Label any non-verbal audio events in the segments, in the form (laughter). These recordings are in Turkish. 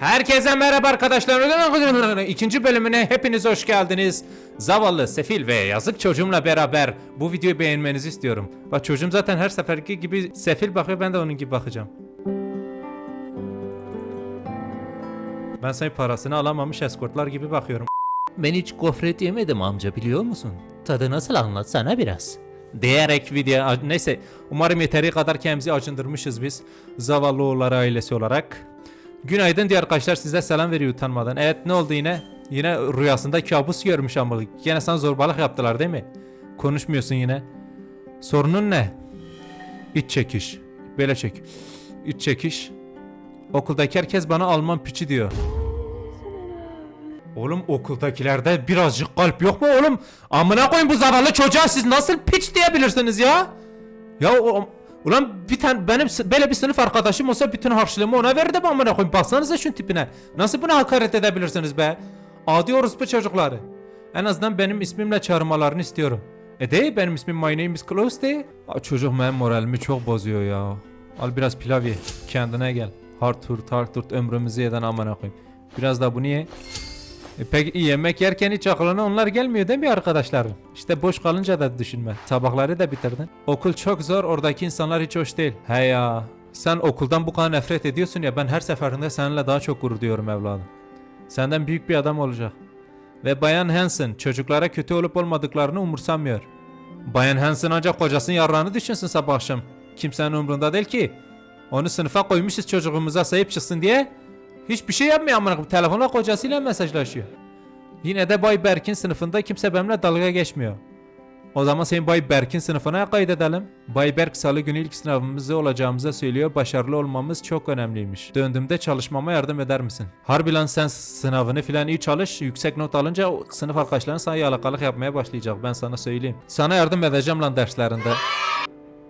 Herkese merhaba arkadaşlar. (laughs) İkinci bölümüne hepiniz hoş geldiniz. Zavallı, sefil ve yazık çocuğumla beraber bu videoyu beğenmenizi istiyorum. Bak çocuğum zaten her seferki gibi sefil bakıyor ben de onun gibi bakacağım. Ben senin parasını alamamış eskortlar gibi bakıyorum. Ben hiç gofret yemedim amca biliyor musun? Tadı nasıl anlatsana biraz. Diyerek video neyse umarım yeteri kadar kendimizi acındırmışız biz Zavallıoğulları ailesi olarak. Günaydın diğer arkadaşlar size selam veriyor utanmadan. Evet ne oldu yine? Yine rüyasında kabus görmüş ama yine sana zorbalık yaptılar değil mi? Konuşmuyorsun yine. Sorunun ne? İç çekiş. Böyle çek. İç çekiş. Okuldaki herkes bana Alman piçi diyor. Oğlum okuldakilerde birazcık kalp yok mu oğlum? Amına koyun bu zavallı çocuğa siz nasıl piç diyebilirsiniz ya? Ya o, ulan bir tane benim böyle bir sınıf arkadaşım olsa bütün harçlığımı ona verirdim amına koyun. Baksanıza şu tipine. Nasıl buna hakaret edebilirsiniz be? Adi orospu çocukları. En azından benim ismimle çağırmalarını istiyorum. E değil benim ismim My name is Klaus değil. Çocuk benim moralimi çok bozuyor ya. Al biraz pilav ye. Kendine gel. Harturt harturt ömrümüzü yeden amına koyayım. Biraz da bunu ye. E peki yemek yerken hiç aklına onlar gelmiyor değil mi arkadaşlarım? İşte boş kalınca da düşünme. Tabakları da bitirdin. Okul çok zor oradaki insanlar hiç hoş değil. He ya. Sen okuldan bu kadar nefret ediyorsun ya ben her seferinde seninle daha çok gurur duyuyorum evladım. Senden büyük bir adam olacak. Ve Bayan Hansen çocuklara kötü olup olmadıklarını umursamıyor. Bayan Hansen ancak kocasının yararını düşünsün sabah akşam. Kimsenin umrunda değil ki. Onu sınıfa koymuşuz çocuğumuza sahip çıksın diye. Hiçbir şey yapmıyor amına koyayım. Telefonla kocasıyla mesajlaşıyor. Yine de Bay Berk'in sınıfında kimse benimle dalga geçmiyor. O zaman seni Bay Berk'in sınıfına kaydedelim. Bay Berk salı günü ilk sınavımızı olacağımıza söylüyor. Başarılı olmamız çok önemliymiş. Döndüğümde çalışmama yardım eder misin? Harbi sen sınavını filan iyi çalış. Yüksek not alınca sınıf arkadaşların sana yalakalık yapmaya başlayacak. Ben sana söyleyeyim. Sana yardım edeceğim lan derslerinde.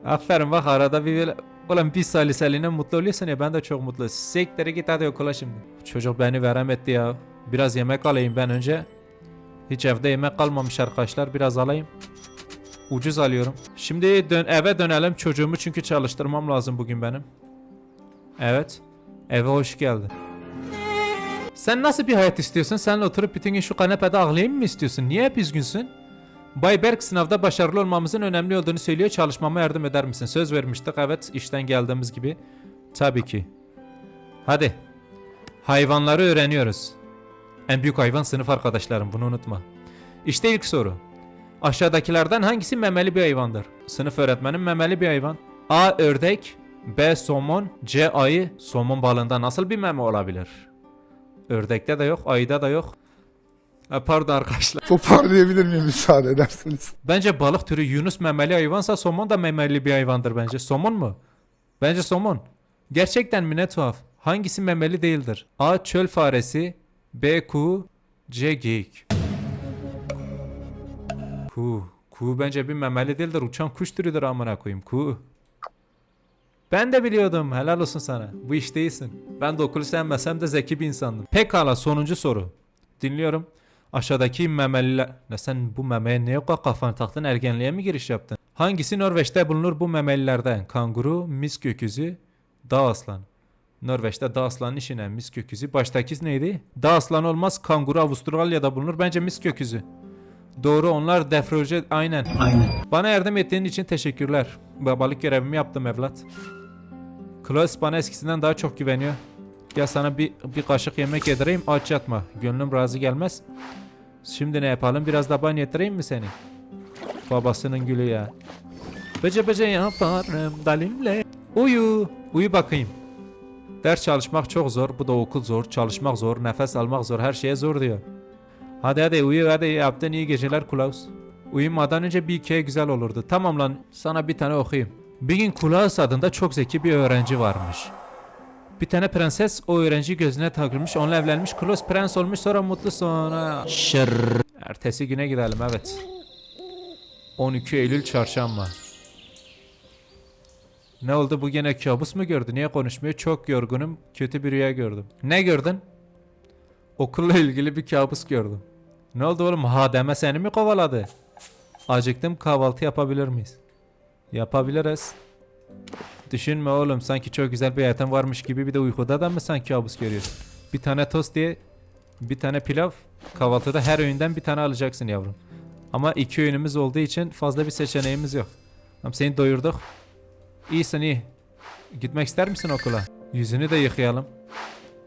Aferin bak arada bir Ulan bir saliseline mutlu oluyorsun ya ben de çok mutlu. Siktir git hadi okula şimdi. Çocuk beni veremetti ya. Biraz yemek alayım ben önce. Hiç evde yemek kalmamış arkadaşlar. Biraz alayım. Ucuz alıyorum. Şimdi dön eve dönelim çocuğumu çünkü çalıştırmam lazım bugün benim. Evet. Eve hoş geldin. Sen nasıl bir hayat istiyorsun? Senle oturup bütün gün şu kanepede ağlayayım mı istiyorsun? Niye hep üzgünsün? Bay Berk sınavda başarılı olmamızın önemli olduğunu söylüyor. Çalışmama yardım eder misin? Söz vermiştik. Evet, işten geldiğimiz gibi. Tabii ki. Hadi. Hayvanları öğreniyoruz. En büyük hayvan sınıf arkadaşlarım. Bunu unutma. İşte ilk soru. Aşağıdakilerden hangisi memeli bir hayvandır? Sınıf öğretmenim memeli bir hayvan. A. Ördek B. Somon C. Ayı Somon balığında nasıl bir meme olabilir? Ördekte de yok, ayıda da yok. Ha, pardon arkadaşlar. Toparlayabilir miyim müsaade ederseniz? Bence balık türü Yunus memeli hayvansa somon da memeli bir hayvandır bence. Somon mu? Bence somon. Gerçekten mi ne tuhaf? Hangisi memeli değildir? A. Çöl faresi B. Kuğu C. Geyik Kuğu. Kuğu bence bir memeli değildir. Uçan kuş türüdür amına koyayım. Kuğu. Ben de biliyordum. Helal olsun sana. Bu iş değilsin. Ben de okulu sevmesem de zeki bir insandım. Pekala sonuncu soru. Dinliyorum. Aşağıdaki memeliler... Ne sen bu memeye yok kafanı taktın ergenliğe mi giriş yaptın? Hangisi Norveç'te bulunur bu memelilerden? Kanguru, mis göküzü, dağ aslan. Norveç'te dağ aslanın işine mis göküzü. Baştaki neydi? Dağ aslan olmaz. Kanguru Avustralya'da bulunur. Bence mis göküzü. Doğru onlar defroje aynen. Aynen. Bana yardım ettiğin için teşekkürler. Babalık görevimi yaptım evlat. Klaus bana eskisinden daha çok güveniyor. Gel sana bir, bir kaşık yemek yedireyim aç yatma. Gönlüm razı gelmez. Şimdi ne yapalım biraz da ban yedireyim mi seni? Babasının gülü ya. Bece bece yaparım dalimle. Uyu. Uyu bakayım. Ders çalışmak çok zor. Bu da okul zor. Çalışmak zor. Nefes almak zor. Her şeye zor diyor. Hadi hadi uyu hadi yaptın iyi geceler Klaus. Uyumadan önce bir ikiye güzel olurdu. Tamam lan sana bir tane okuyayım. Bir gün Klaus adında çok zeki bir öğrenci varmış. Bir tane prenses o öğrenci gözüne takılmış onunla evlenmiş. Klaus prens olmuş sonra mutlu sonra... Şır. Ertesi güne gidelim evet. 12 Eylül çarşamba. Ne oldu bu gene kabus mu gördü? Niye konuşmuyor? Çok yorgunum. Kötü bir rüya gördüm. Ne gördün? Okulla ilgili bir kabus gördüm. Ne oldu oğlum? Hademe seni mi kovaladı? Acıktım kahvaltı yapabilir miyiz? Yapabiliriz. Düşünme oğlum sanki çok güzel bir hayatın varmış gibi bir de uykuda da mı sen kabus görüyorsun? Bir tane tost diye bir tane pilav kahvaltıda her öğünden bir tane alacaksın yavrum. Ama iki öğünümüz olduğu için fazla bir seçeneğimiz yok. Tamam seni doyurduk. İyisin iyi. Gitmek ister misin okula? Yüzünü de yıkayalım.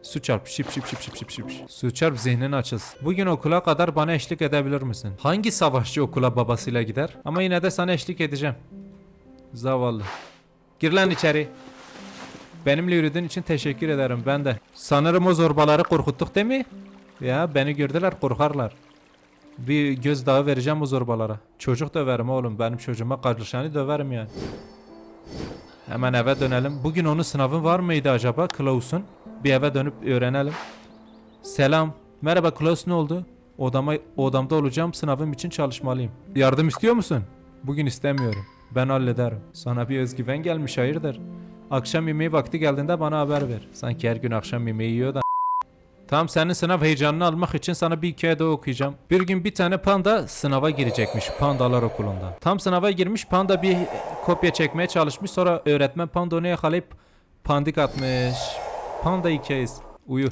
Su çarp şip şip şip şip şip şip. Su çarp zihnin açılsın. Bugün okula kadar bana eşlik edebilir misin? Hangi savaşçı okula babasıyla gider? Ama yine de sana eşlik edeceğim. Zavallı. Gir lan içeri. Benimle yürüdüğün için teşekkür ederim ben de. Sanırım o zorbaları korkuttuk değil mi? Ya beni gördüler korkarlar. Bir gözdağı vereceğim o zorbalara. Çocuk döverim oğlum. Benim çocuğuma kardeşlerini döverim yani. Hemen eve dönelim. Bugün onun sınavı var mıydı acaba Klaus'un? Bir eve dönüp öğrenelim. Selam. Merhaba Klaus ne oldu? Odama, odamda olacağım. Sınavım için çalışmalıyım. Yardım istiyor musun? Bugün istemiyorum. Ben hallederim. Sana bir özgüven gelmiş hayırdır? Akşam yemeği vakti geldiğinde bana haber ver. Sanki her gün akşam yemeği yiyor da. Tamam senin sınav heyecanını almak için sana bir hikaye daha okuyacağım. Bir gün bir tane panda sınava girecekmiş pandalar okulunda. Tam sınava girmiş panda bir kopya çekmeye çalışmış sonra öğretmen panda onu yakalayıp pandik atmış. Panda hikayesi. Uyu.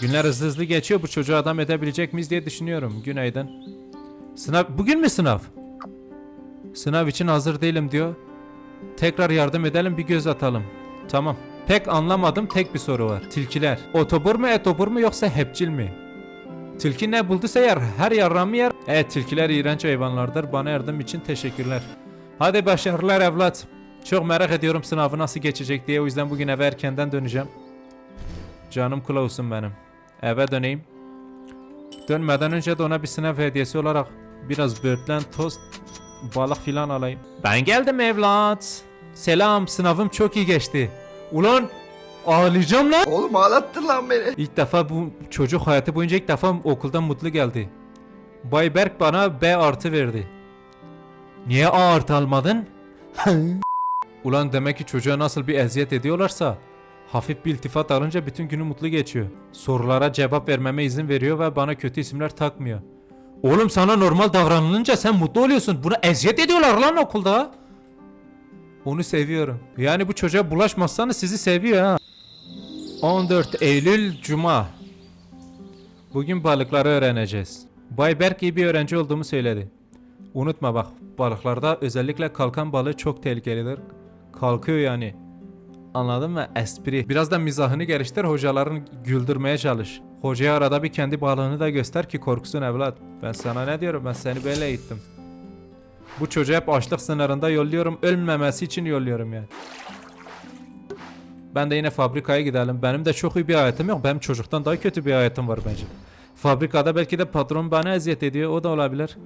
Günler hızlı hızlı geçiyor bu çocuğu adam edebilecek miyiz diye düşünüyorum. Günaydın. Sınav bugün mü sınav? Sınav için hazır değilim diyor. Tekrar yardım edelim bir göz atalım. Tamam. Pek anlamadım tek bir soru var. Tilkiler. Otobur mu etobur mu yoksa hepçil mi? Tilki ne bulduysa yer. Her yarramı yer. Evet tilkiler iğrenç hayvanlardır. Bana yardım için teşekkürler. Hadi başarılar evlat. Çok merak ediyorum sınavı nasıl geçecek diye. O yüzden bugün eve erkenden döneceğim. Canım Klaus'um benim. Eve döneyim. Dönmeden önce de ona bir sınav hediyesi olarak biraz böğürtlen, tost, balık filan alayım. Ben geldim evlat. Selam sınavım çok iyi geçti. Ulan ağlayacağım lan. Oğlum ağlattın lan beni. İlk defa bu çocuk hayatı boyunca ilk defa okuldan mutlu geldi. Bay Berk bana B artı verdi. Niye A artı almadın? (laughs) Ulan demek ki çocuğa nasıl bir eziyet ediyorlarsa hafif bir iltifat alınca bütün günü mutlu geçiyor. Sorulara cevap vermeme izin veriyor ve bana kötü isimler takmıyor. Oğlum sana normal davranılınca sen mutlu oluyorsun. Buna eziyet ediyorlar lan okulda. Onu seviyorum. Yani bu çocuğa bulaşmazsanız sizi seviyor ha. 14 Eylül Cuma. Bugün balıkları öğreneceğiz. Bay Berk iyi bir öğrenci olduğumu söyledi. Unutma bak balıklarda özellikle kalkan balığı çok tehlikelidir. Kalkıyor yani. Anladın mı? Espri. Biraz da mizahını geliştir hocaların güldürmeye çalış. Hocaya arada bir kendi balığını da göster ki korksun evlat. Ben sana ne diyorum ben seni böyle eğittim. Bu çocuğu hep açlık sınırında yolluyorum. Ölmemesi için yolluyorum yani. Ben de yine fabrikaya gidelim. Benim de çok iyi bir hayatım yok. Benim çocuktan daha kötü bir hayatım var bence. Fabrikada belki de patron bana eziyet ediyor. O da olabilir.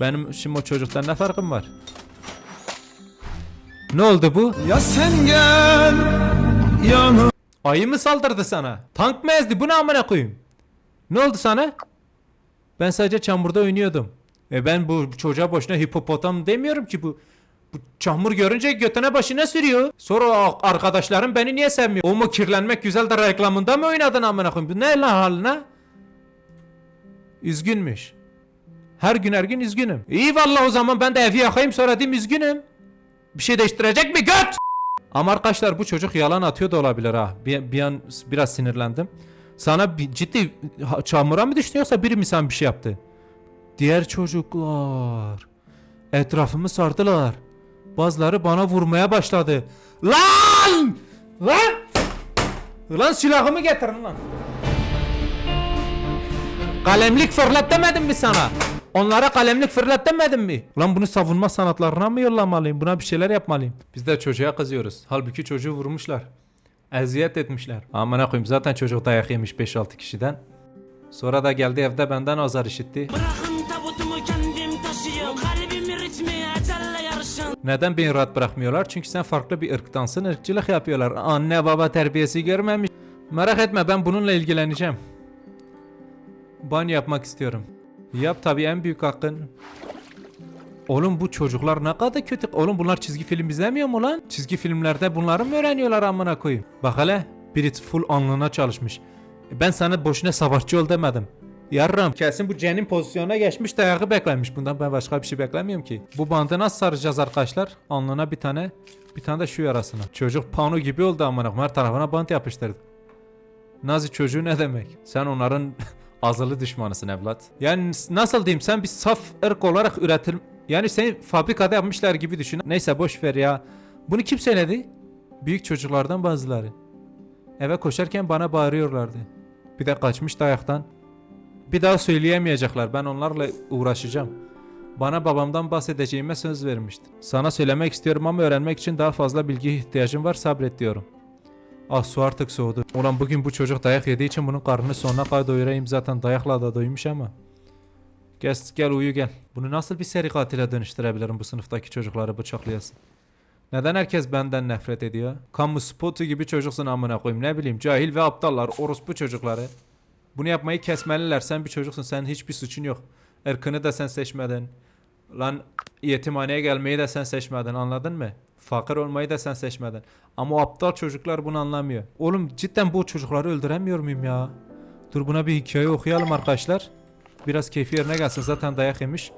Benim şimdi o çocuktan ne farkım var? Ne oldu bu? Ya sen gel yanı. Ayı mı saldırdı sana? Tank mı ezdi? Bu ne amına koyayım? Ne oldu sana? Ben sadece çamurda oynuyordum. E ben bu çocuğa boşuna hipopotam demiyorum ki bu. Bu çamur görünce götüne başına sürüyor. Sonra arkadaşlarım beni niye sevmiyor? O mu kirlenmek güzel de reklamında mı oynadın amına koyayım? Bu ne lan haline? Üzgünmüş. Her gün her gün üzgünüm. İyi vallahi o zaman ben de evi yakayım sonra diyeyim üzgünüm. Bir şey değiştirecek mi göt? Ama arkadaşlar bu çocuk yalan atıyor da olabilir ha. Bir, bir an biraz sinirlendim. Sana bir, ciddi çamura mı düştü yoksa biri mi sen bir şey yaptı? Diğer çocuklar etrafımı sardılar. Bazıları bana vurmaya başladı. Lan! Lan! Lan silahımı getirin lan. Kalemlik fırlat demedim mi sana? Onlara kalemlik fırlat demedim mi? Lan bunu savunma sanatlarına mı yollamalıyım? Buna bir şeyler yapmalıyım. Biz de çocuğa kızıyoruz. Halbuki çocuğu vurmuşlar. Eziyet etmişler. Amına koyayım zaten çocuk dayak yemiş 5-6 kişiden. Sonra da geldi evde benden azar işitti. Bırakın tabutumu kendim taşıyayım Kalbimi ritmi ecelle yarışın Neden beni rahat bırakmıyorlar? Çünkü sen farklı bir ırktansın, ırkçılık yapıyorlar. Anne baba terbiyesi görmemiş. Merak etme ben bununla ilgileneceğim. Banyo yapmak istiyorum. Yap tabii en büyük hakkın. Oğlum bu çocuklar ne kadar kötü. Oğlum bunlar çizgi film izlemiyor mu lan? Çizgi filmlerde bunları mı öğreniyorlar amına koyayım? Bak hele biri full alnına çalışmış. Ben sana boşuna savaşçı ol demedim. Yarram kesin bu Cen'in pozisyonuna geçmiş dayağı beklemiş. Bundan ben başka bir şey beklemiyorum ki. Bu bandı nasıl saracağız arkadaşlar? Alnına bir tane bir tane de şu yarasına. Çocuk pano gibi oldu amına koyayım. Her tarafına bant yapıştırdık. Nazi çocuğu ne demek? Sen onların (laughs) azılı düşmanısın evlat. Yani nasıl diyeyim sen bir saf ırk olarak üretir... Yani seni fabrikada yapmışlar gibi düşün. Neyse boş ver ya. Bunu kim söyledi? Büyük çocuklardan bazıları. Eve koşarken bana bağırıyorlardı. Bir de kaçmış dayaktan. Bir daha söyleyemeyecekler. Ben onlarla uğraşacağım. Bana babamdan bahsedeceğime söz vermişti. Sana söylemek istiyorum ama öğrenmek için daha fazla bilgi ihtiyacım var sabret diyorum. Ah su artık soğudu. Ulan bugün bu çocuk dayak yediği için bunun karnını sonuna kadar doyurayım zaten dayakla da doymuş ama. Gel, gel uyu gel. Bunu nasıl bir seri katile dönüştürebilirim bu sınıftaki çocukları bıçaklayasın? Neden herkes benden nefret ediyor? Kamu spotu gibi çocuksun amına koyayım ne bileyim cahil ve aptallar orospu çocukları. Bunu yapmayı kesmeliler sen bir çocuksun senin hiçbir suçun yok. Irkını da sen seçmedin. Lan yetimhaneye gelmeyi de sen seçmedin anladın mı? Fakir olmayı da sen seçmedin. Ama aptal çocuklar bunu anlamıyor. Oğlum cidden bu çocukları öldüremiyor muyum ya? Dur buna bir hikaye okuyalım arkadaşlar. Biraz keyfi yerine gelsin zaten dayak yemiş.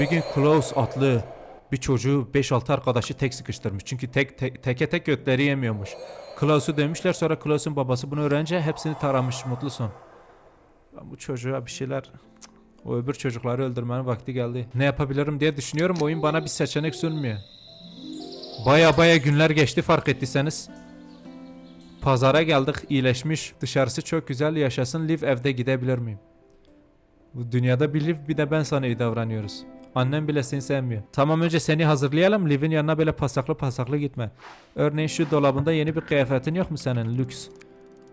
Bir gün Klaus adlı bir çocuğu 5-6 arkadaşı tek sıkıştırmış. Çünkü tek, tek teke tek götleri yemiyormuş. Klaus'u demişler sonra Klaus'un babası bunu öğrenince hepsini taramış mutlu son. Bu çocuğa bir şeyler o öbür çocukları öldürmenin vakti geldi. Ne yapabilirim diye düşünüyorum. Oyun bana bir seçenek sunmuyor. Baya baya günler geçti fark ettiyseniz. Pazara geldik iyileşmiş. Dışarısı çok güzel yaşasın. Liv evde gidebilir miyim? Dünyada bir Liv bir de ben sana iyi davranıyoruz. Annem bile seni sevmiyor. Tamam önce seni hazırlayalım. Liv'in yanına böyle pasaklı pasaklı gitme. Örneğin şu dolabında yeni bir kıyafetin yok mu senin? Lüks.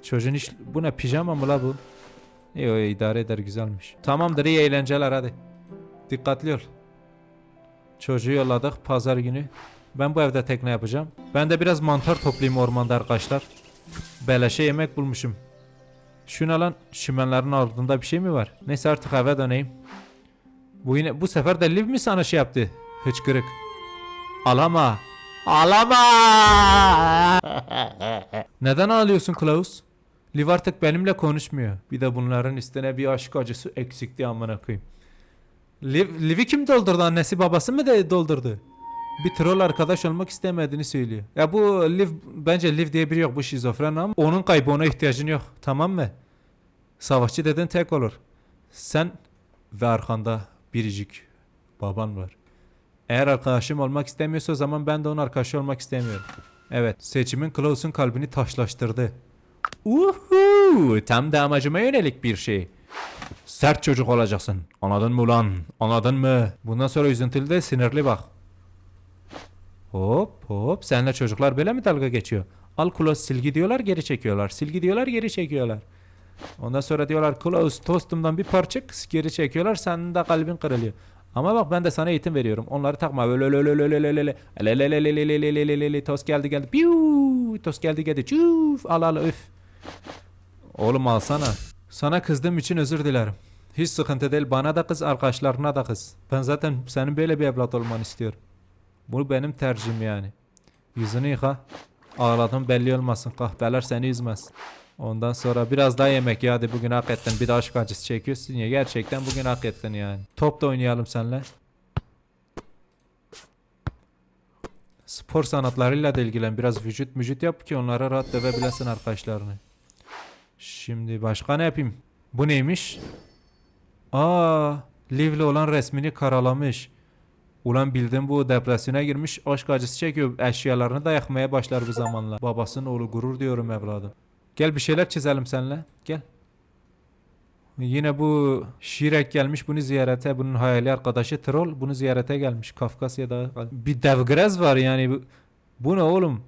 Çocuğun iş... Bu ne pijama mı la bu? Yo idare eder güzelmiş. Tamamdır iyi eğlenceler hadi. Dikkatli ol. Çocuğu yolladık pazar günü. Ben bu evde tekne yapacağım. Ben de biraz mantar toplayayım ormanda arkadaşlar. Beleşe yemek bulmuşum. Şuna lan şimenlerin ardında bir şey mi var? Neyse artık eve döneyim. Bu yine bu sefer de Liv mi sana şey yaptı? Hıçkırık. Alama. Alama. (laughs) Neden ağlıyorsun Klaus? Liv artık benimle konuşmuyor. Bir de bunların üstüne bir aşk acısı eksikti amına koyayım. Liv, Liv'i kim doldurdu? Annesi babası mı de doldurdu? Bir troll arkadaş olmak istemediğini söylüyor. Ya bu Liv bence Liv diye biri yok bu şizofren ama onun kaybı ona ihtiyacın yok. Tamam mı? Savaşçı dedin tek olur. Sen ve arkanda biricik baban var. Eğer arkadaşım olmak istemiyorsa o zaman ben de onun arkadaşı olmak istemiyorum. Evet seçimin Klaus'un kalbini taşlaştırdı. Uhu, tam da amacıma yönelik bir şey. Sert çocuk olacaksın. Anladın mı ulan? Anladın mı? Bundan sonra üzüntülü de sinirli bak. Hop hop. Seninle çocuklar böyle mi dalga geçiyor? Al Klaus silgi diyorlar geri çekiyorlar. Silgi diyorlar geri çekiyorlar. Ondan sonra diyorlar Klaus tostumdan bir parça geri çekiyorlar. Senin de kalbin kırılıyor. Ama bak ben de sana eğitim veriyorum. Onları takma. Öyle öyle öyle öyle öyle öyle öyle öyle öyle tost geldi geldi. Piu tost geldi geldi. Çuf al al öf. Oğlum alsana. Sana kızdığım için özür dilerim. Hiç sıkıntı değil. Bana da kız, arkadaşlarına da kız. Ben zaten senin böyle bir evlat olmanı istiyorum. Bu benim tercihim yani. Yüzünü yıka. Ağladın belli olmasın. Kahpeler seni üzmez. Ondan sonra biraz daha yemek ya hadi bugün hak ettin. Bir de aşk acısı çekiyorsun ya. Gerçekten bugün hak ettin yani. Top da oynayalım seninle. Spor sanatlarıyla da ilgilen. Biraz vücut vücut yap ki onlara rahat dövebilesin arkadaşlarını. Şimdi başka ne yapayım? Bu neymiş? Aa, Liv'le olan resmini karalamış. Ulan bildim bu depresyona girmiş aşk acısı çekiyor. Eşyalarını da yakmaya başlar bu zamanla. Babasının oğlu gurur diyorum evladım. Gel bir şeyler çizelim seninle. Gel. Yine bu Şirek gelmiş bunu ziyarete. Bunun hayali arkadaşı Troll bunu ziyarete gelmiş. Kafkasya'da. Bir devgrez var yani. Bu, bu ne oğlum?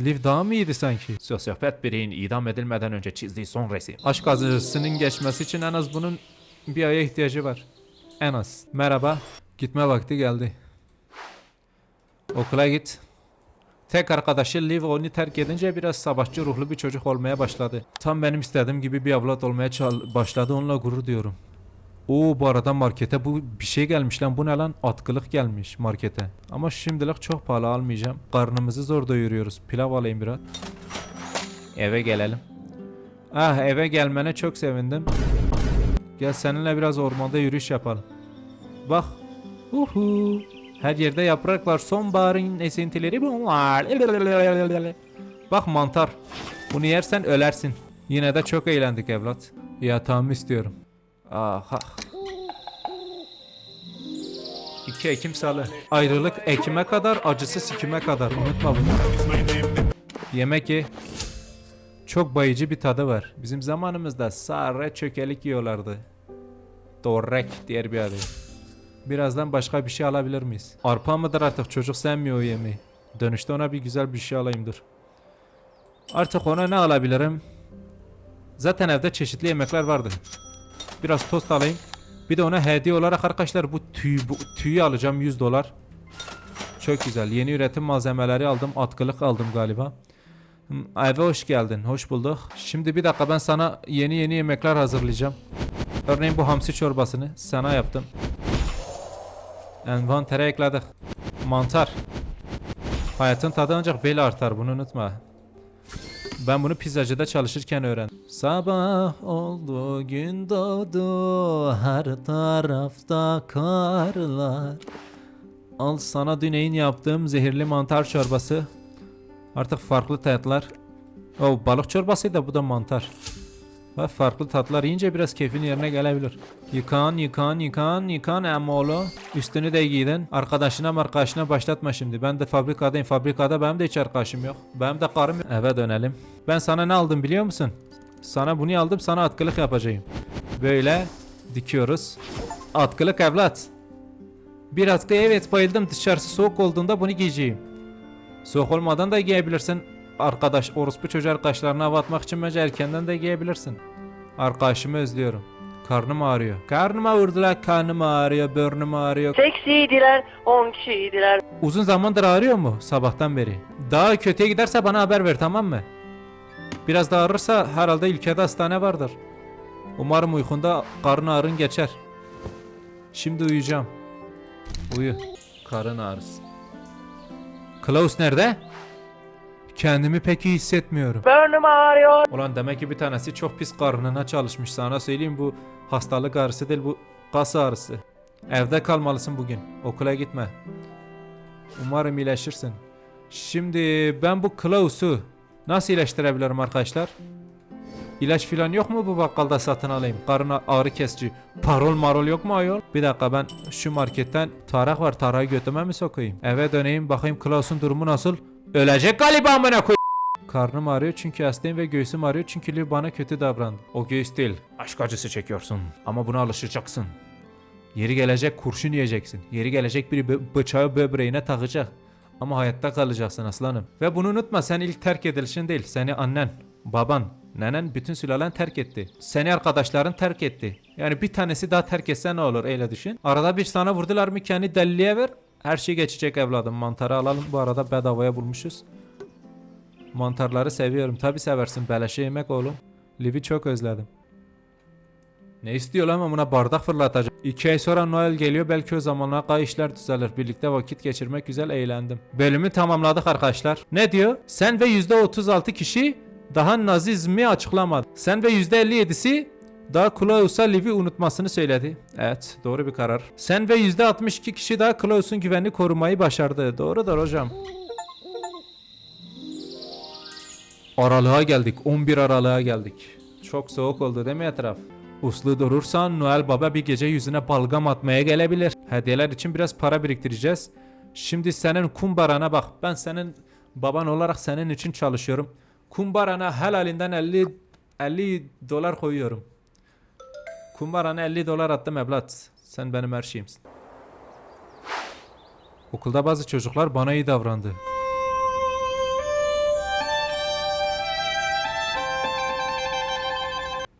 Liv daha mı iyiydi sanki? Sosyopat bireyin idam edilmeden önce çizdiği son resim. Aşk acısının geçmesi için en az bunun bir aya ihtiyacı var. En az. Merhaba. Gitme vakti geldi. Okula git. Tek arkadaşı Liv onu terk edince biraz savaşçı ruhlu bir çocuk olmaya başladı. Tam benim istediğim gibi bir evlat olmaya başladı onunla gurur diyorum. Oo bu arada markete bu bir şey gelmiş lan bu ne lan atkılık gelmiş markete. Ama şimdilik çok pahalı almayacağım. Karnımızı zor doyuruyoruz. Pilav alayım biraz. Eve gelelim. Ah eve gelmene çok sevindim. Gel seninle biraz ormanda yürüyüş yapalım. Bak. Uhu. Her yerde yaprak var. Sonbaharın esintileri bunlar. Bak mantar. Bunu yersen ölersin. Yine de çok eğlendik evlat. Yatağımı istiyorum. Aha. 2 Ekim Salı. Ayrılık Ekim'e kadar, acısı sikime kadar. Unutma bunu. Yemek ye. Çok bayıcı bir tadı var. Bizim zamanımızda sarı çökelik yiyorlardı. Dorek diğer bir adı. Birazdan başka bir şey alabilir miyiz? Arpa mıdır artık çocuk sevmiyor o yemeği. Dönüşte ona bir güzel bir şey alayım dur. Artık ona ne alabilirim? Zaten evde çeşitli yemekler vardı. Biraz tost alayım. Bir de ona hediye olarak arkadaşlar bu tüy bu tüyü alacağım 100 dolar. Çok güzel. Yeni üretim malzemeleri aldım. Atkılık aldım galiba. Hmm, Eve hoş geldin. Hoş bulduk. Şimdi bir dakika ben sana yeni yeni yemekler hazırlayacağım. Örneğin bu hamsi çorbasını sana yaptım. Envantere ekledik. Mantar. Hayatın tadı ancak böyle artar bunu unutma. Ben bunu pizzacıda çalışırken öğrendim. Sabah oldu gün doğdu her tarafta karlar. Al sana düneyin yaptığım zehirli mantar çorbası. Artık farklı tatlar. O balık çorbası da bu da mantar. Ve farklı tatlar yiyince biraz keyfin yerine gelebilir. Yıkan, yıkan, yıkan, yıkan emmoğlu. Üstünü de giydin. Arkadaşına arkadaşına başlatma şimdi. Ben de fabrikadayım. Fabrikada benim de hiç arkadaşım yok. Benim de karım yok. Eve dönelim. Ben sana ne aldım biliyor musun? Sana bunu aldım. Sana atkılık yapacağım. Böyle dikiyoruz. Atkılık evlat. Bir atkı evet bayıldım. Dışarısı soğuk olduğunda bunu giyeceğim. Soğuk olmadan da giyebilirsin. Arkadaş, orospu çocuğu arkadaşlarına hava atmak için bence erkenden de giyebilirsin. Arkadaşımı özlüyorum. Karnım ağrıyor. Karnım ağrıdılar, karnım ağrıyor, burnum ağrıyor. Seksiydiler, 10 kişiydiler. Uzun zamandır ağrıyor mu sabahtan beri? Daha kötüye giderse bana haber ver tamam mı? Biraz da ağrırsa herhalde ülkede hastane vardır. Umarım uykunda karın ağrın geçer. Şimdi uyuyacağım. Uyu. Karın ağrısı. Klaus nerede? Kendimi pek iyi hissetmiyorum. Burnum ağrıyor. Ulan demek ki bir tanesi çok pis karnına çalışmış. Sana söyleyeyim bu hastalık ağrısı değil bu kas ağrısı. Evde kalmalısın bugün. Okula gitme. Umarım iyileşirsin. Şimdi ben bu Klaus'u nasıl iyileştirebilirim arkadaşlar? İlaç filan yok mu bu bakkalda satın alayım? Karın ağrı kesici. Parol marol yok mu ayol? Bir dakika ben şu marketten tarak var. Tarağı götüme mi sokayım? Eve döneyim bakayım Klaus'un durumu nasıl? Ölecek galiba amına koy. Karnım ağrıyor çünkü hastayım ve göğsüm ağrıyor çünkü Liv bana kötü davrandı. O göğüs değil. Aşk acısı çekiyorsun. Ama buna alışacaksın. Yeri gelecek kurşun yiyeceksin. Yeri gelecek biri bıçağı böbreğine takacak. Ama hayatta kalacaksın aslanım. Ve bunu unutma sen ilk terk edilişin değil. Seni annen, baban, nenen bütün sülalen terk etti. Seni arkadaşların terk etti. Yani bir tanesi daha terk etse ne olur öyle düşün. Arada bir sana vurdular mı kendi deliliğe ver. Her şey geçecek evladım. Mantarı alalım bu arada bedavaya bulmuşuz. Mantarları seviyorum. Tabi seversin. Beleşe yemek oğlum. Liv'i çok özledim. Ne istiyor lan buna bardak fırlatacak. İki ay sonra Noel geliyor. Belki o zamanlar kadar işler düzelir. Birlikte vakit geçirmek güzel eğlendim. Bölümü tamamladık arkadaşlar. Ne diyor? Sen ve %36 kişi daha nazizmi açıklamadı. Sen ve %57'si daha Klaus'a Liv'i unutmasını söyledi. Evet doğru bir karar. Sen ve %62 kişi daha Klaus'un güvenini korumayı başardı. Doğrudur hocam. Aralığa geldik. 11 Aralığa geldik. Çok soğuk oldu değil mi etraf? Uslu durursan Noel Baba bir gece yüzüne balgam atmaya gelebilir. Hediyeler için biraz para biriktireceğiz. Şimdi senin kumbarana bak. Ben senin baban olarak senin için çalışıyorum. Kumbarana helalinden 50 50 dolar koyuyorum. Kumbarana 50 dolar attım evlat. Sen benim her şeyimsin. Okulda bazı çocuklar bana iyi davrandı.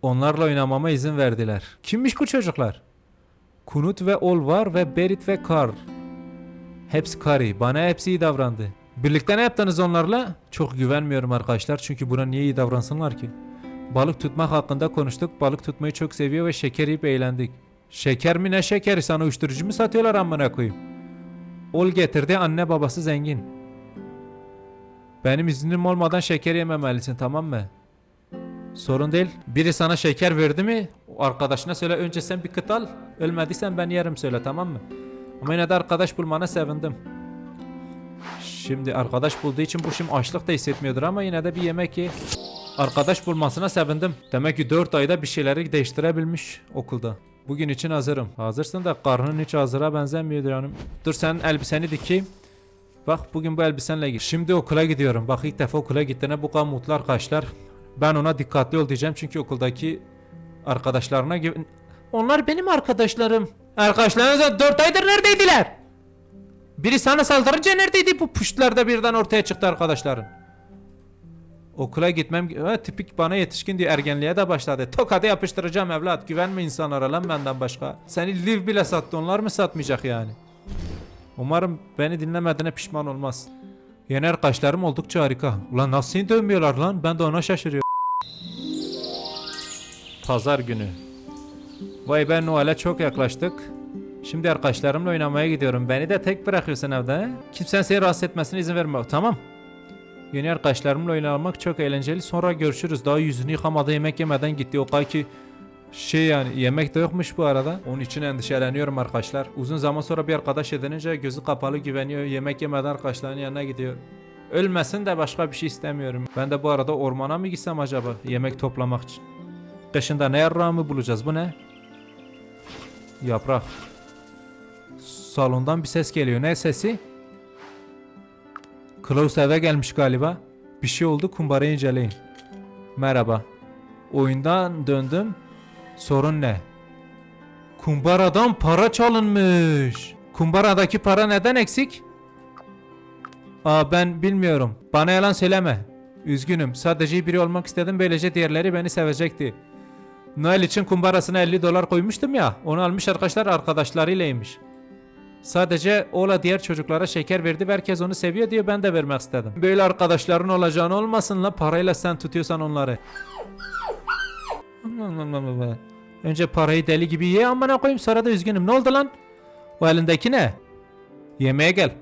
Onlarla oynamama izin verdiler. Kimmiş bu çocuklar? Kunut ve Olvar ve Berit ve Kar. Hepsi Kari. Bana hepsi iyi davrandı. Birlikte ne yaptınız onlarla? Çok güvenmiyorum arkadaşlar çünkü buna niye iyi davransınlar ki? Balık tutmak hakkında konuştuk. Balık tutmayı çok seviyor ve şeker yiyip eğlendik. Şeker mi ne şekeri? Sana uyuşturucu mu satıyorlar amına koyayım? Ol getirdi anne babası zengin. Benim iznim olmadan şeker yememelisin tamam mı? Sorun değil. Biri sana şeker verdi mi? Arkadaşına söyle önce sen bir kıt al. Ölmediysen ben yerim söyle tamam mı? Ama yine de arkadaş bulmana sevindim. Şimdi arkadaş bulduğu için bu şimdi açlık da hissetmiyordur ama yine de bir yemek ye. Arkadaş bulmasına sevindim. Demek ki 4 ayda bir şeyleri değiştirebilmiş okulda. Bugün için hazırım. Hazırsın da karnın hiç hazıra benzemiyor canım. Dur sen elbiseni dikeyim. Bak bugün bu elbisenle git. Şimdi okula gidiyorum. Bak ilk defa okula gittiğine bu kadar mutlu arkadaşlar. Ben ona dikkatli ol diyeceğim çünkü okuldaki arkadaşlarına güven... Onlar benim arkadaşlarım. Arkadaşlarınız 4 aydır neredeydiler? Biri sana saldırınca neredeydi bu puştlarda birden ortaya çıktı arkadaşların. Okula gitmem ha, tipik bana yetişkin diye ergenliğe de başladı. Tokadı yapıştıracağım evlat. Güvenme insanlara lan benden başka. Seni liv bile sattı onlar mı satmayacak yani? Umarım beni dinlemediğine pişman olmaz. Yeni arkadaşlarım oldukça harika. Ulan nasıl seni dövmüyorlar lan? Ben de ona şaşırıyorum. Pazar günü. Vay ben Noel'e çok yaklaştık. Şimdi arkadaşlarımla oynamaya gidiyorum. Beni de tek bırakıyorsun evde. he? Kimsenin seni rahatsız etmesine izin verme. Tamam. Yeni arkadaşlarımla oynamak çok eğlenceli. Sonra görüşürüz. Daha yüzünü yıkamadı yemek yemeden gitti. O kadar ki şey yani yemek de yokmuş bu arada. Onun için endişeleniyorum arkadaşlar. Uzun zaman sonra bir arkadaş edinince gözü kapalı güveniyor. Yemek yemeden arkadaşlarının yanına gidiyor. Ölmesin de başka bir şey istemiyorum. Ben de bu arada ormana mı gitsem acaba yemek toplamak için? Kışında ne yarrağımı bulacağız? Bu ne? Yaprak. Salondan bir ses geliyor. Ne sesi? Klaus eve gelmiş galiba. Bir şey oldu kumbarayı inceleyin. Merhaba. Oyundan döndüm. Sorun ne? Kumbaradan para çalınmış. Kumbaradaki para neden eksik? Aa ben bilmiyorum. Bana yalan söyleme. Üzgünüm. Sadece biri olmak istedim. Böylece diğerleri beni sevecekti. Noel için kumbarasına 50 dolar koymuştum ya. Onu almış arkadaşlar arkadaşlarıylaymış. Sadece ola diğer çocuklara şeker verdi ve herkes onu seviyor diye ben de vermek istedim. Böyle arkadaşların olacağını olmasın la parayla sen tutuyorsan onları. (laughs) Önce parayı deli gibi ye amına koyayım sonra da üzgünüm. Ne oldu lan? O elindeki ne? Yemeğe gel.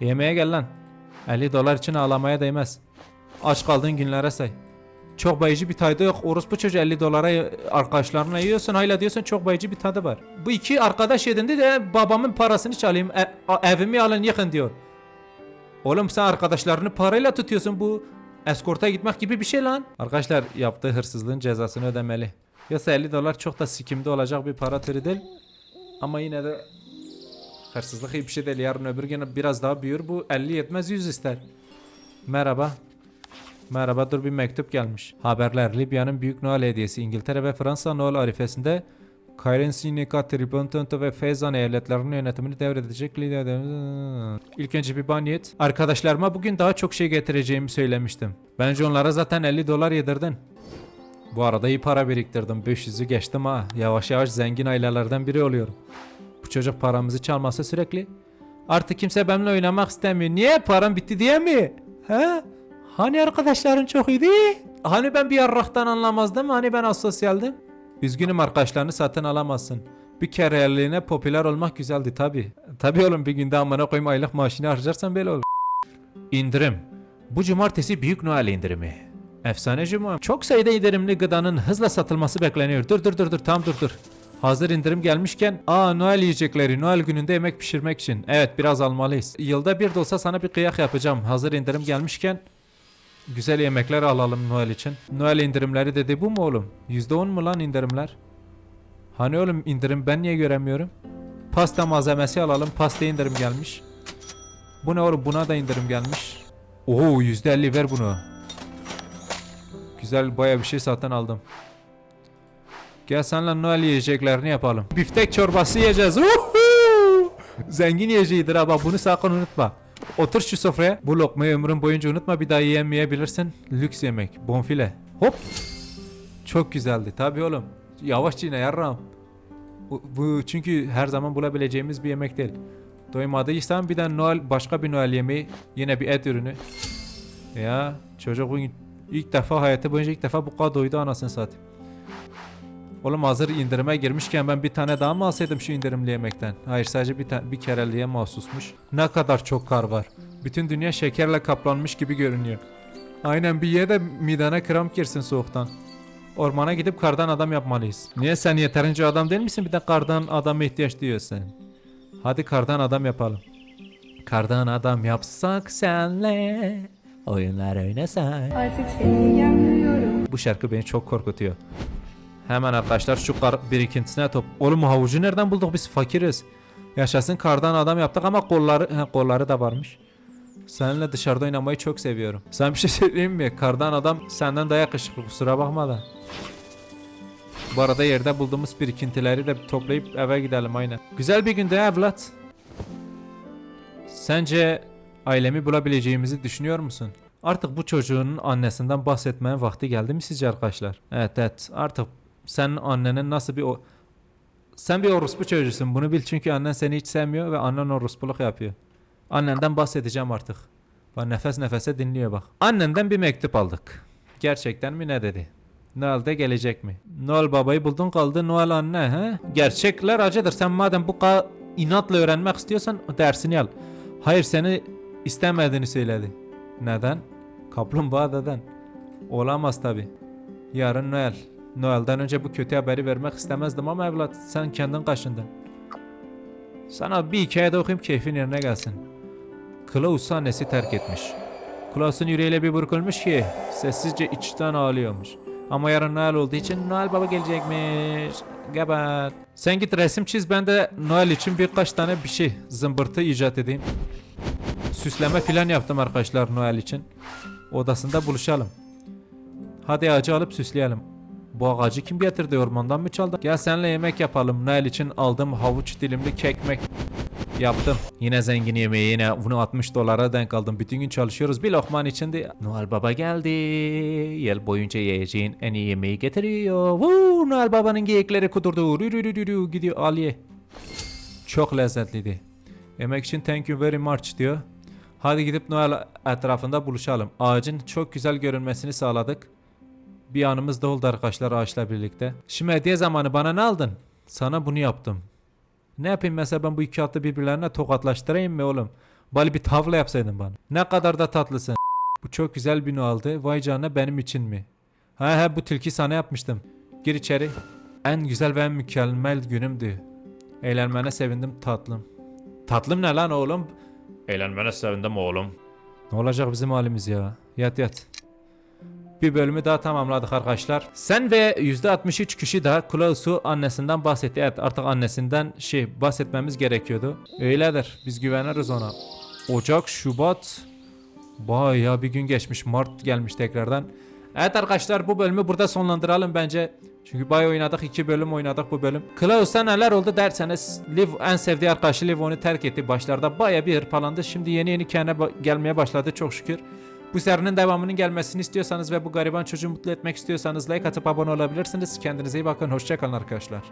Yemeğe gel lan. 50 dolar için ağlamaya değmez. Aç kaldığın günlere say. Çok bayıcı bir tadı yok. Orospu çocuğu 50 dolara y- arkadaşlarına yiyorsun. Hala diyorsun çok bayıcı bir tadı var. Bu iki arkadaş yedindi de babamın parasını çalayım. e- evimi alın yıkın diyor. Oğlum sen arkadaşlarını parayla tutuyorsun bu. Eskorta gitmek gibi bir şey lan. Arkadaşlar yaptığı hırsızlığın cezasını ödemeli. Yoksa 50 dolar çok da sikimde olacak bir para türü değil. Ama yine de hırsızlık iyi bir şey değil. Yarın öbür gün biraz daha büyür. Bu 50 yetmez 100 ister. Merhaba. Merhaba dur bir mektup gelmiş. Haberler Libya'nın büyük Noel hediyesi İngiltere ve Fransa Noel arifesinde Currency, Nika, Tripontonto ve Fezan eyaletlerinin yönetimini devredecek Libya'da. İlk önce bir baniyet. Arkadaşlarıma bugün daha çok şey getireceğimi söylemiştim. Bence onlara zaten 50 dolar yedirdin. Bu arada iyi para biriktirdim. 500'ü geçtim ha. Yavaş yavaş zengin ailelerden biri oluyorum. Bu çocuk paramızı çalması sürekli. Artık kimse benimle oynamak istemiyor. Niye? Param bitti diye mi? He? Hani arkadaşların çok iyiydi? Hani ben bir yarraktan anlamazdım? Hani ben asosyaldim? Üzgünüm arkadaşlarını satın alamazsın. Bir kereliğine popüler olmak güzeldi tabi. Tabi oğlum bir günde amına koyayım aylık maaşını harcarsan böyle olur. İndirim. Bu cumartesi Büyük Noel indirimi. Efsane cuma. Çok sayıda indirimli gıdanın hızla satılması bekleniyor. Dur dur dur dur tam dur dur. Hazır indirim gelmişken aa Noel yiyecekleri Noel gününde yemek pişirmek için. Evet biraz almalıyız. Yılda bir de olsa sana bir kıyak yapacağım. Hazır indirim gelmişken güzel yemekler alalım Noel için. Noel indirimleri dedi bu mu oğlum? %10 mu lan indirimler? Hani oğlum indirim ben niye göremiyorum? Pasta malzemesi alalım. Pasta indirim gelmiş. Bu ne oğlum? Buna da indirim gelmiş. Oo %50 ver bunu. Güzel baya bir şey satın aldım. Gel senle Noel yiyeceklerini yapalım. Biftek çorbası yiyeceğiz. Uhu! Zengin yiyeceğidir ha bunu sakın unutma. Otur şu sofraya. Bu lokmayı ömrün boyunca unutma bir daha yiyemeyebilirsin. Lüks yemek. Bonfile. Hop. Çok güzeldi. Tabii oğlum. Yavaş yine yarram. Bu, bu çünkü her zaman bulabileceğimiz bir yemek değil. Doymadıysan bir de Noel başka bir Noel yemeği. Yine bir et ürünü. Ya çocuk bugün ilk defa hayatı boyunca ilk defa bu kadar doydu anasını satayım. Oğlum hazır indirime girmişken ben bir tane daha mı alsaydım şu indirimli yemekten? Hayır sadece bir, bir kereliğe mahsusmuş. Ne kadar çok kar var. Bütün dünya şekerle kaplanmış gibi görünüyor. Aynen bir ye de midene kramp girsin soğuktan. Ormana gidip kardan adam yapmalıyız. Niye sen yeterince adam değil misin bir de kardan adama ihtiyaç duyuyorsun? Hadi kardan adam yapalım. Kardan adam yapsak senle oyunlar oynasan. Artık seni yanmıyorum. Bu şarkı beni çok korkutuyor. Hemen arkadaşlar şu kar birikintisine top. Oğlum havucu nereden bulduk biz fakiriz. Yaşasın kardan adam yaptık ama kolları he, kolları da varmış. Seninle dışarıda oynamayı çok seviyorum. Sen bir şey (laughs) söyleyeyim mi? Kardan adam senden daha yakışıklı kusura bakma da. Bu arada yerde bulduğumuz birikintileri de toplayıp eve gidelim aynen. Güzel bir günde evlat. Sence ailemi bulabileceğimizi düşünüyor musun? Artık bu çocuğun annesinden bahsetmeye vakti geldi mi sizce arkadaşlar? Evet evet artık senin annenin nasıl bir o... Sen bir orospu çocuğusun bunu bil çünkü annen seni hiç sevmiyor ve annen orospuluk yapıyor. Annenden bahsedeceğim artık. Bak nefes nefese dinliyor bak. Annenden bir mektup aldık. Gerçekten mi ne dedi? Noel de gelecek mi? Noel babayı buldun kaldı Noel anne he? Gerçekler acıdır. Sen madem bu ka inatla öğrenmek istiyorsan dersini al. Hayır seni istemediğini söyledi. Neden? Kaplumbağa deden. Olamaz tabi. Yarın Noel. Noel'den önce bu kötü haberi vermek istemezdim ama evlat sen kendin kaşındın. Sana bir hikaye de okuyayım keyfin yerine gelsin. Klaus'u annesi terk etmiş. Klaus'un yüreğiyle bir burkulmuş ki sessizce içten ağlıyormuş. Ama yarın Noel olduğu için Noel baba gelecekmiş. Geber. Sen git resim çiz ben de Noel için birkaç tane bir şey zımbırtı icat edeyim. Süsleme filan yaptım arkadaşlar Noel için. Odasında buluşalım. Hadi ağacı alıp süsleyelim. Bu ağacı kim getirdi ormandan mı çaldı? Gel seninle yemek yapalım. Noel için aldığım havuç dilimli kekmek yaptım. Yine zengin yemeği yine bunu 60 dolara denk aldım. Bütün gün çalışıyoruz. Bir lokman içinde Noel Baba geldi. Yıl boyunca yiyeceğin en iyi yemeği getiriyor. Woo, Noel Baba'nın geyikleri kudurdu. Rü rü rü rü rü, gidiyor al ye. Çok lezzetliydi. Yemek için thank you very much diyor. Hadi gidip Noel etrafında buluşalım. Ağacın çok güzel görünmesini sağladık. Bir anımız da oldu arkadaşlar ağaçla birlikte. Şimdi hediye zamanı bana ne aldın? Sana bunu yaptım. Ne yapayım mesela ben bu iki atı birbirlerine tokatlaştırayım mı oğlum? Bari bir tavla yapsaydın bana. Ne kadar da tatlısın. Bu çok güzel bir aldı. Vay canına benim için mi? He he bu tilki sana yapmıştım. Gir içeri. En güzel ve en mükemmel günümdü. Eğlenmene sevindim tatlım. Tatlım ne lan oğlum? Eğlenmene sevindim oğlum. Ne olacak bizim halimiz ya? Yat yat. Bir bölümü daha tamamladık arkadaşlar. Sen ve %63 kişi daha Klaus'u annesinden bahsetti. Evet artık annesinden şey bahsetmemiz gerekiyordu. Öyledir. Biz güveniriz ona. Ocak, Şubat. Bayağı bir gün geçmiş. Mart gelmiş tekrardan. Evet arkadaşlar bu bölümü burada sonlandıralım bence. Çünkü bayağı oynadık. iki bölüm oynadık bu bölüm. Klaus'a neler oldu derseniz Liv en sevdiği arkadaşı Liv onu terk etti. Başlarda bayağı bir hırpalandı. Şimdi yeni yeni kendine gelmeye başladı çok şükür. Bu serinin devamının gelmesini istiyorsanız ve bu gariban çocuğu mutlu etmek istiyorsanız like atıp abone olabilirsiniz. Kendinize iyi bakın. Hoşçakalın arkadaşlar.